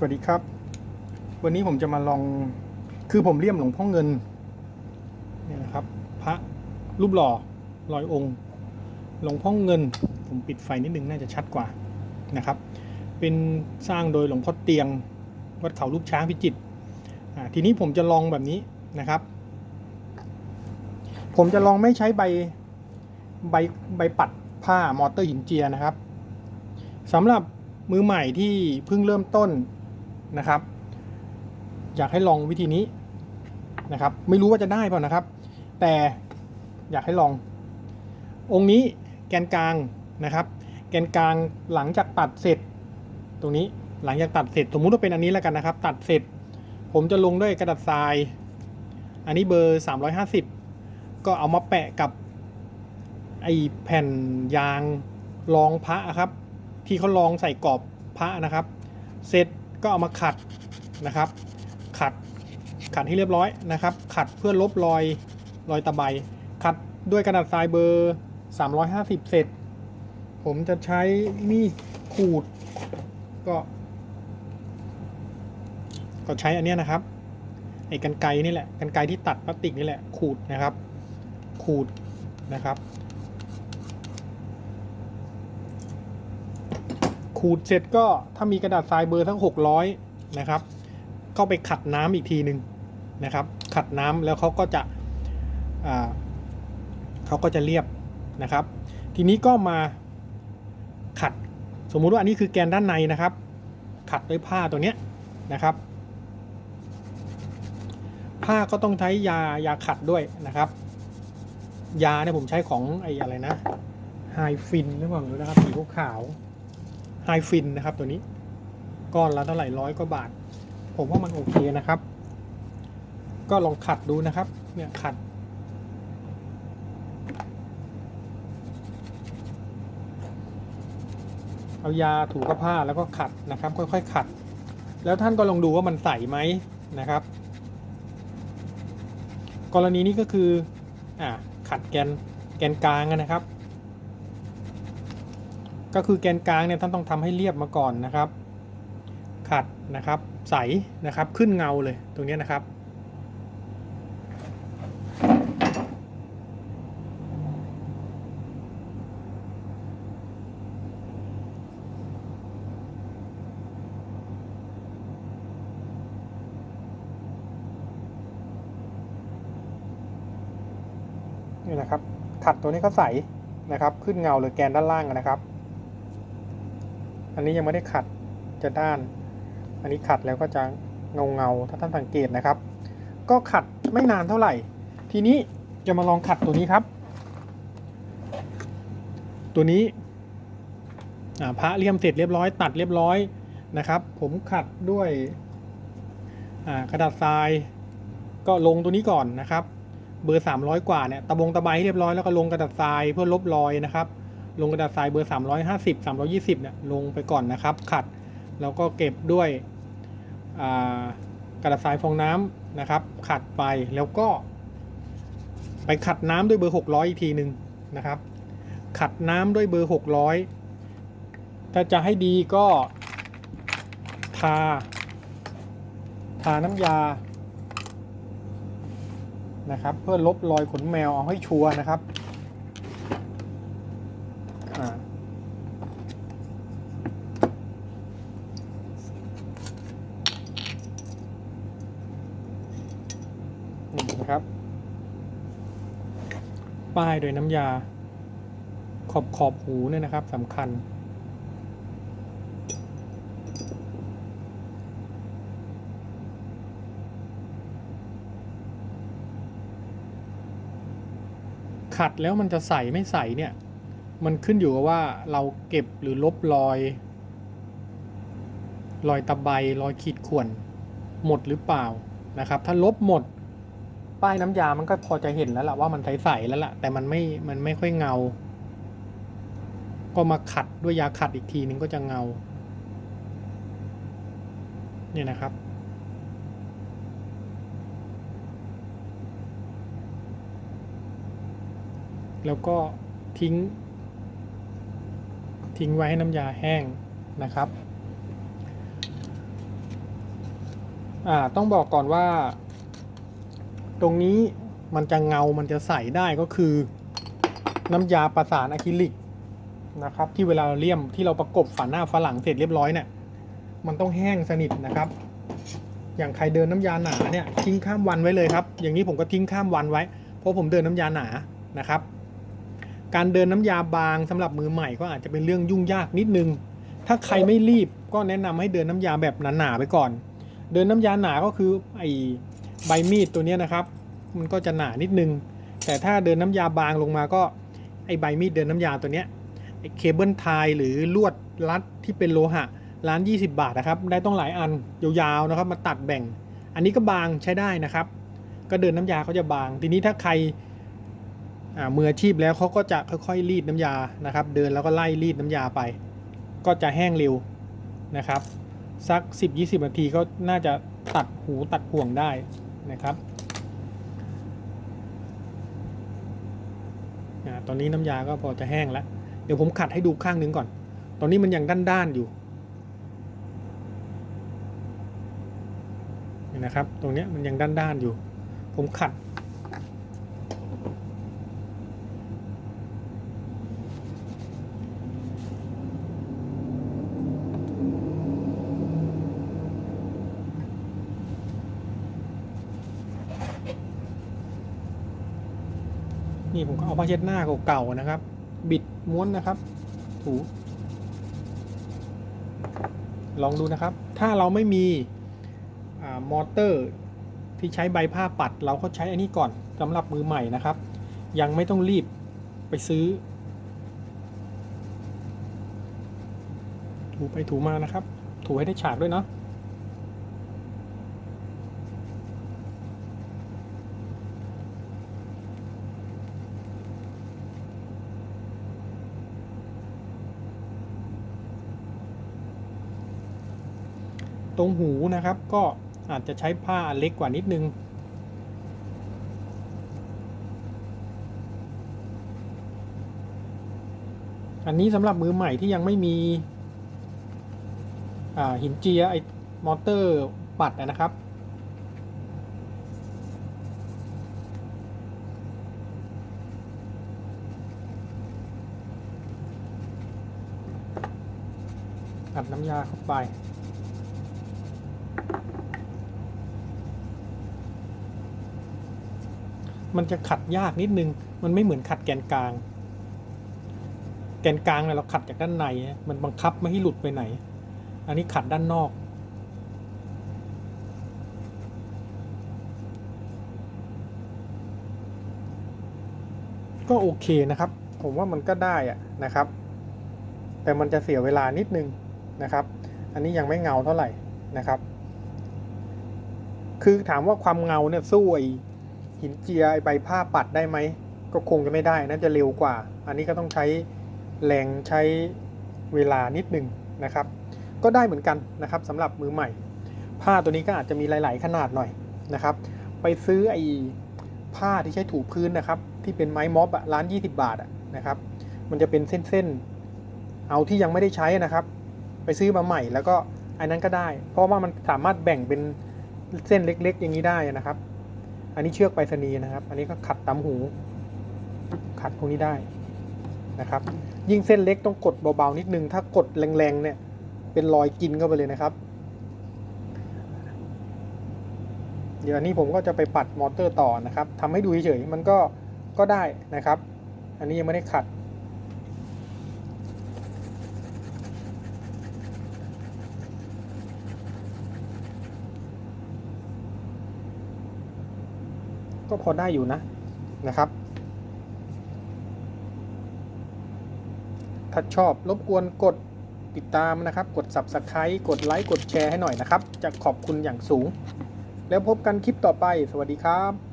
สวัสดีครับ วันนี้ผมจะมาลองคือผมเลี่ยมหลวงพ่อเงินเนี่ยนะครับ พระรูปหล่อร้อยองค์ หลวงพ่อเงิน ผมปิดไฟนิดนึงน่าจะชัดกว่านะครับ เป็นสร้างโดยหลวงพ่อเตียง วัดเขาลูกช้างพิจิตรอ่าทีนี้ผมจะลองแบบนี้นะครับ ผมจะลองไม่ใช้ใบใบใบปัดผ้ามอเตอร์หินเจียนะครับสำหรับมือใหม่ที่เพิ่งเริ่มต้น นะครับ อยากให้ลองวิธีนี้นะครับ ไม่รู้ว่าจะได้เปล่านะครับ แต่อยากให้ลอง องค์นี้แกนกลางนะครับ แกนกลางหลังจากตัดเสร็จ ตรงนี้หลังจากตัดเสร็จ สมมุติว่าเป็นอันนี้แล้วกันนะครับ ตัดเสร็จ ผมจะลงด้วยกระดาษทราย อันนี้เบอร์ 350 ก็เอามาแปะกับไอแผ่นยางรองพระครับ ที่เขาลองใส่กรอบพระนะครับ เสร็จ ก็เอามาขัดนะครับ ขัดขัดให้เรียบร้อยนะครับ ขัดเพื่อลบรอยรอยตะไบขัดด้วยกระดาษทรายเบอร์ 350 เสร็จ ผมจะใช้มีดขูด ก็ ก็ใช้อันนี้นะครับไอ้กันไกนี่แหละกันไกที่ตัดพลาสติกนี่แหละขูดนะครับ ขูดนะครับ ขูดเสร็จก็ถ้ามีกระดาษทรายเบอร์ทั้ง 600 นะครับ ก็ไปขัดน้ำอีกทีหนึ่งนะครับ ขัดน้ำแล้วเขาก็จะเขาก็จะเรียบนะครับ ทีนี้ก็มาขัดสมมุติว่าอันนี้คือแกนด้านในนะครับ ขัดด้วยผ้าตัวเนี้ยนะครับ ผ้าก็ต้องใช้ยายาขัดด้วยนะครับ ยาเนี่ยผมใช้ของไอ้อะไรนะไฮฟินหรือเปล่าไม่รู้นะครับสีขาว ไฮฟินนะครับตัวนี้ก้อนละเท่าไหร่ร้อยกว่าบาท ผมว่ามันโอเคนะครับ ก็ลองขัดดูนะครับ เนี่ยขัด เอายาถูกับผ้าแล้วก็ขัดนะครับ ค่อยๆขัด แล้วท่านก็ลองดูว่ามันใสไหมนะครับ กรณีนี้ก็คืออ่าขัดแกนแกนกลางนะครับ ก็คือแกนกลางเนี่ยท่านต้องทำให้เรียบมาก่อนนะครับ ขัดนะครับใสนะครับขึ้นเงาเลยตรงนี้นะครับ นี่นะครับ ขัดตัวนี้ก็ใสนะครับ ขึ้นเงาเลยแกนด้านล่างนะครับ อันนี้ยังไม่ได้ขัดจะด้าน อันนี้ขัดแล้วก็จะเงาเงาถ้าท่านสังเกตนะครับ ก็ขัดไม่นานเท่าไหร่ ทีนี้จะมาลองขัดตัวนี้ครับ ตัวนี้พระเลี่ยมเสร็จเรียบร้อย ตัดเรียบร้อยนะครับ ผมขัดด้วยกระดาษทราย ก็ลงตัวนี้ก่อนนะครับ เบอร์ 300 กว่าเนี่ยตะบงตะไบให้เรียบร้อยแล้วก็ลงกระดาษทรายเพื่อลบรอยนะครับ ลงกระดาษทรายเบอร์ 350 320เนี่ยลงไปก่อนนะครับ ขัดแล้วก็เก็บด้วยกระดาษทรายฟองน้ำนะครับ ขัดไปแล้วก็ ไปขัดน้ำด้วยเบอร์ 600 อีกทีหนึ่งนะครับ ขัดน้ำด้วยเบอร์ 600 ถ้าจะให้ดีก็ทา ทาน้ำยานะครับ เพื่อลบรอยขนแมวเอาให้ชัวร์นะครับอ่านี่นะครับ ป้ายโดยน้ำยา ขอบขอบหูเนี่ยนะครับสำคัญ ขัดแล้วมันจะใสไม่ใสเนี่ย มันขึ้นอยู่กับว่าเราเก็บหรือลบรอย รอยตะไบรอยขีดข่วนหมดหรือเปล่านะครับ ถ้าลบหมด ป้ายน้ำยามันก็พอจะเห็นแล้วล่ะว่ามันใสๆแล้วล่ะ แต่มันไม่มันไม่ค่อยเงา ก็มาขัดด้วยยาขัดอีกทีนึงก็จะเงา เนี่ยนะครับ แล้วก็ทิ้ง ทิ้งไว้ให้น้ำยาแห้งนะครับ อ่าต้องบอกก่อนว่า ตรงนี้มันจะเงา มันจะใสได้ก็คือน้ำยาประสานอะคริลิกนะครับ ที่เวลาเราเลี่ยมที่เราประกบฝาหน้าฝาหลังเสร็จเรียบร้อยเนี่ยมันต้องแห้งสนิทนะครับ อย่างใครเดินน้ำยาหนาเนี่ยทิ้งข้ามวันไว้เลยครับ อย่างนี้ผมก็ทิ้งข้ามวันไว้ เพราะผมเดินน้ำยาหนานะครับ การเดินน้ำยาบางสำหรับมือใหม่ก็อาจจะเป็นเรื่องยุ่งยากนิดนึง ถ้าใครไม่รีบก็แนะนำให้เดินน้ำยาแบบหนาๆไปก่อน เดินน้ำยาหนาก็คือไอ้ ใบมีดตัวนี้นะครับ มันก็จะหนานิดนึง แต่ถ้าเดินน้ำยาบางลงมาก็ไอใบมีดเดินน้ำยาตัวเนี้ยไอเคเบิลไทยหรือลวดรัดที่เป็นโลหะร้าน 20 บาทนะครับ ได้ต้องหลายอันยาวๆนะครับ มาตัดแบ่ง อันนี้ก็บางใช้ได้นะครับ ก็เดินน้ำยาเขาจะบาง ทีนี้ถ้าใครอ่ามืออาชีพแล้วเขาก็จะค่อยๆ รีดน้ำยานะครับ เดินแล้วก็ไล่รีดน้ำยาไป ก็จะแห้งเร็วนะครับ สัก 10-20นาทีก็น่าจะตัดหูตัดห่วงได้ นะครับอตอนนี้น้ำยาก็พอจะแห้งแล้ว เดี๋ยวผมขัดให้ดูข้างนึงก่อน ตอนนี้มันยังด้านๆอยู่นะครับ ตรงนี้มันยังด้านๆอยู่ ผมขัด นี่ผมก็เอาผ้าเช็ดหน้าเก่าๆนะครับ บิดม้วนนะครับ ถู ลองดูนะครับ ถ้าเราไม่มีอมอเตอร์ที่ใช้ใบผ้าปัด เราก็ใช้อันนี้ก่อนสำหรับมือใหม่นะครับ ยังไม่ต้องรีบไปซื้อ ถูไปถูมานะครับ ถูให้ได้ฉากด้วยเนาะ ตรงหูนะครับ ก็อาจจะใช้ผ้าเล็กกว่านิดนึง อันนี้สำหรับมือใหม่ที่ยังไม่มีหินเจียไอมอเตอร์ปัดนะครับอัดน้ำยาเข้าไป มันจะขัดยากนิดนึง มันไม่เหมือนขัดแกนกลาง แกนกลางเนี่ยเราขัดจากด้านใน มันบังคับไม่ให้หลุดไปไหน อันนี้ขัดด้านนอก ก็โอเคนะครับ ผมว่ามันก็ได้อะนะครับ แต่มันจะเสียเวลานิดนึงนะครับ อันนี้ยังไม่เงาเท่าไหร่นะครับ คือถามว่าความเงาเนี่ยสู้ไอ หินเจียไอใบผ้าปัดได้ไหม ก็คงจะไม่ได้น่าจะเร็วกว่า อันนี้ก็ต้องใช้แรงใช้เวลานิดหนึ่งนะครับ ก็ได้เหมือนกันนะครับสำหรับมือใหม่ ผ้าตัวนี้ก็อาจจะมีหลาย ๆ ขนาดหน่อยนะครับ ไปซื้อไอ้ผ้าที่ใช้ถูพื้นนะครับ ที่เป็นไม้ม็อบอะร้าน 20 บาทอะนะครับ มันจะเป็นเส้นๆเอาที่ยังไม่ได้ใช้นะครับ ไปซื้อมาใหม่แล้วก็อันนั้นก็ได้ เพราะว่ามันสามารถแบ่งเป็นเส้นเล็ก ๆ อย่างนี้ได้นะครับ อันนี้เชือกไปรษณีย์นะครับ อันนี้ก็ขัดตามหู ขัดพวกนี้ได้นะครับ ยิ่งเส้นเล็กต้องกดเบาๆนิดนึง ถ้ากดแรงๆเนี่ย เป็นรอยกินเข้าไปเลยนะครับ เดี๋ยวอันนี้ผมก็จะไปปัดมอเตอร์ต่อนะครับทำให้ดูเฉยๆมันก็ก็ได้นะครับ อันนี้ยังไม่ได้ขัด ก็พอได้อยู่นะนะครับ ถ้าชอบรบกวนกดติดตามนะครับ กด Subscribe กดไลค์กดแชร์ให้หน่อยนะครับ จะขอบคุณอย่างสูง แล้วพบกันคลิปต่อไป สวัสดีครับ